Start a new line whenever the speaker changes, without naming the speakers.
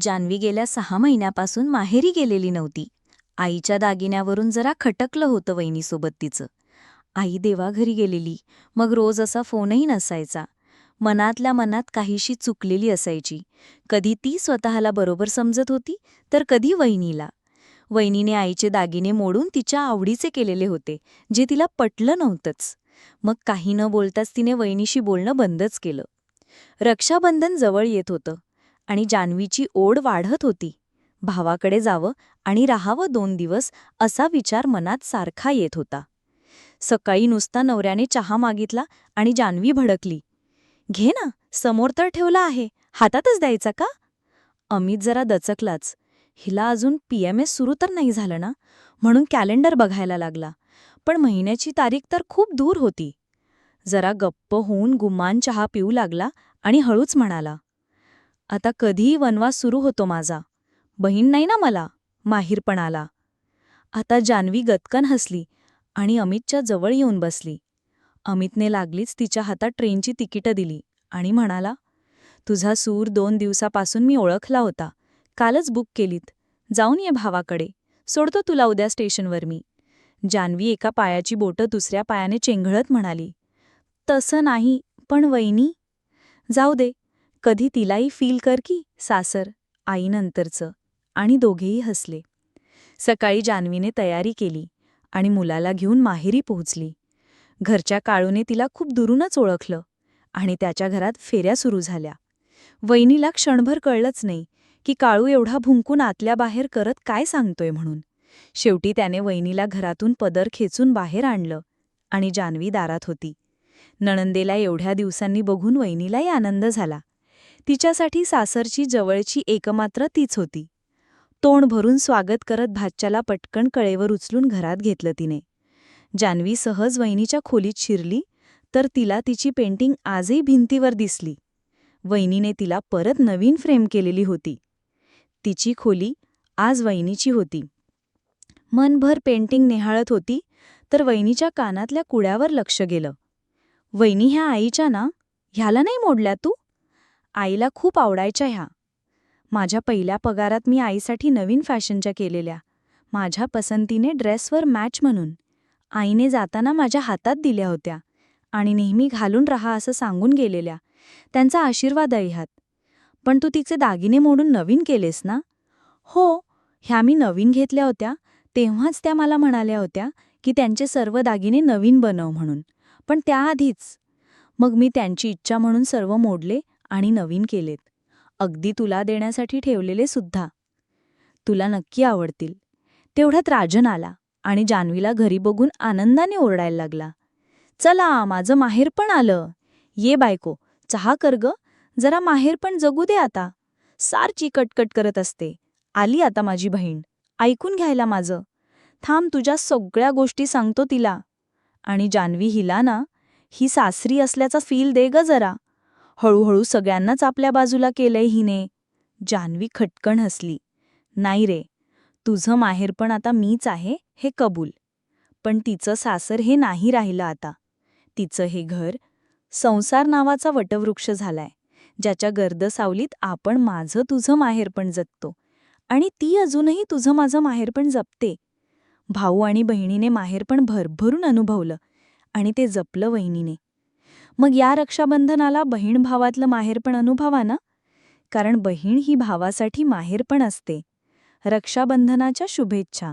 जान्हवी गेल्या सहा महिन्यापासून माहेरी गेलेली नव्हती. आईच्या दागिन्यावरून जरा खटकलं होतं वहिनीसोबत तिचं. आई देवाघरी गेलेली मग रोज असा फोनही नसायचा. मनातल्या मनात काहीशी चुकलेली असायची. कधी ती स्वतःला बरोबर समजत होती तर कधी वहिनीला. वहिनीने आईचे दागिने मोडून तिच्या आवडीचे केलेले होते जे तिला पटलं नव्हतंच. मग काही न बोलताच तिने वहिनीशी बोलणं बंदच केलं. रक्षाबंधन जवळ येत होतं. आणि जान्हवीची ओढ वाढत होती. भावाकडे जावं आणि राहावं दोन दिवस असा विचार मनात सारखा येत होता. सकाळी नुसता नवऱ्याने चहा मागितला आणि जान्हवी भडकली. घे ना समोर तर ठेवला आहे हातातच द्यायचा का? अमित जरा दचकलाच. हिला अजून पीएमएस सुरू तर नाही झालं ना? म्हणून कॅलेंडर बघायला लागला. पण महिन्याची तारीख तर खूप दूर होती. जरा गप्प होऊन गुमान चहा पिऊ लागला आणि हळूच म्हणाला. आता कधीही वनवास सुरू होतो माझा. बहीण नाही ना मला? माहीरपण आला आता जान्हवी गतकन हसली आणि अमितच्या जवळ येऊन बसली. अमितने लागलीच तिच्या हातात ट्रेनची तिकीटं दिली आणि म्हणाला तुझा सूर दोन दिवसापासून मी ओळखला होता. कालच बुक केलीत. जाऊन ये भावाकडे. सोडतो तुला उद्या स्टेशनवर मी. जान्हवी एका पायाची बोटं दुसऱ्या पायाने चेंघळत म्हणाली तसं नाही पण वैनी जाऊ दे. कधी तिलाही फील कर की सासर आईनंतरचं. आणि दोघेही हसले. सकाळी जान्हवीने तयारी केली आणि मुलाला घेऊन माहेरी पोहोचली. घरच्या काळूने तिला खूप दुरूनच ओळखलं आणि त्याच्या घरात फेऱ्या सुरू झाल्या. वहिनीला क्षणभर कळलंच नाही की काळू एवढा भुंकून आतल्या बाहेर करत काय सांगतोय म्हणून. शेवटी त्याने वहिनीला घरातून पदर खेचून बाहेर आणलं आणि जान्हवी दारात होती. नणंदेला एवढ्या दिवसांनी बघून वहिनीलाही आनंद झाला. तिच्यासाठी सासरची जवळची एकमात्र तीच होती. तोंड भरून स्वागत करत भाच्याला पटकन कळेवर उचलून घरात घेतलं तिने. जान्हवी सहज वहिनीच्या खोलीत शिरली तर तिला तिची पेंटिंग आजही भिंतीवर दिसली. वहिनीने तिला परत नवीन फ्रेम केलेली होती. तिची खोली आज वहिनीची होती. मनभर पेंटिंग निहाळत होती तर वहिनीच्या कानातल्या कुड्यावर लक्ष गेलं. वहिनी ह्या आईच्या ना? ह्याला नाही मोडल्या तू? आईला खूप आवडायच्या ह्या. माझ्या पहिल्या पगारात मी आईसाठी नवीन फॅशनच्या केलेल्या. माझ्या पसंतीने ड्रेसवर मॅच म्हणून. आईने जाताना माझ्या हातात दिल्या होत्या. आणि नेहमी घालून राहा असं सांगून गेलेल्या. त्यांचा आशीर्वाद आहे ह्यात. पण तू तिचे दागिने मोडून नवीन केलेस ना? हो ह्या मी नवीन घेतल्या होत्या. तेव्हाच त्या मला म्हणाल्या होत्या की त्यांचे सर्व दागिने नवीन बनव म्हणून. पण त्याआधीच. मग मी त्यांची इच्छा म्हणून सर्व मोडले आणि नवीन केलेत. अगदी तुला देण्यासाठी ठेवलेले सुद्धा. तुला नक्की आवडतील. तेवढ्यात राजन आला आणि जान्हवीला घरी बघून आनंदाने ओरडायला लागला. चला माझं माहेर पण आलं. ये बायको चहा कर ग. जरा माहेर पण जगू दे आता. सारची कटकट करत असते. आली आता माझी बहीण. ऐकून घ्यायला माझं. थांब तुझ्या सगळ्या गोष्टी सांगतो तिला. आणि जान्हवी हिला ना ही सासरी असल्याचा फील दे ग जरा. हळूहळू सगळ्यांनाच आपल्या बाजूला केलंय हिने. जान्हवी खटकण हसली. नाही रे तुझं माहेर पण आता मीच आहे हे कबूल. पण तिचं सासर हे नाही राहिलं आता. तिचं हे घर संसार नावाचा वटवृक्ष झालाय ज्याच्या गर्द सावलीत आपण माझं तुझं माहेरपण जगतो. आणि ती अजूनही तुझं माझं माहेरपण जपते. भाऊ आणि बहिणीने माहेरपण भरभरून अनुभवलं आणि ते जपलं वहिनीने. मग या रक्षाबंधनाला बहीण भावातलं माहेरपण अनुभवा ना? कारण बहीण ही भावासाठी माहेरपण असते. रक्षाबंधनाच्या शुभेच्छा.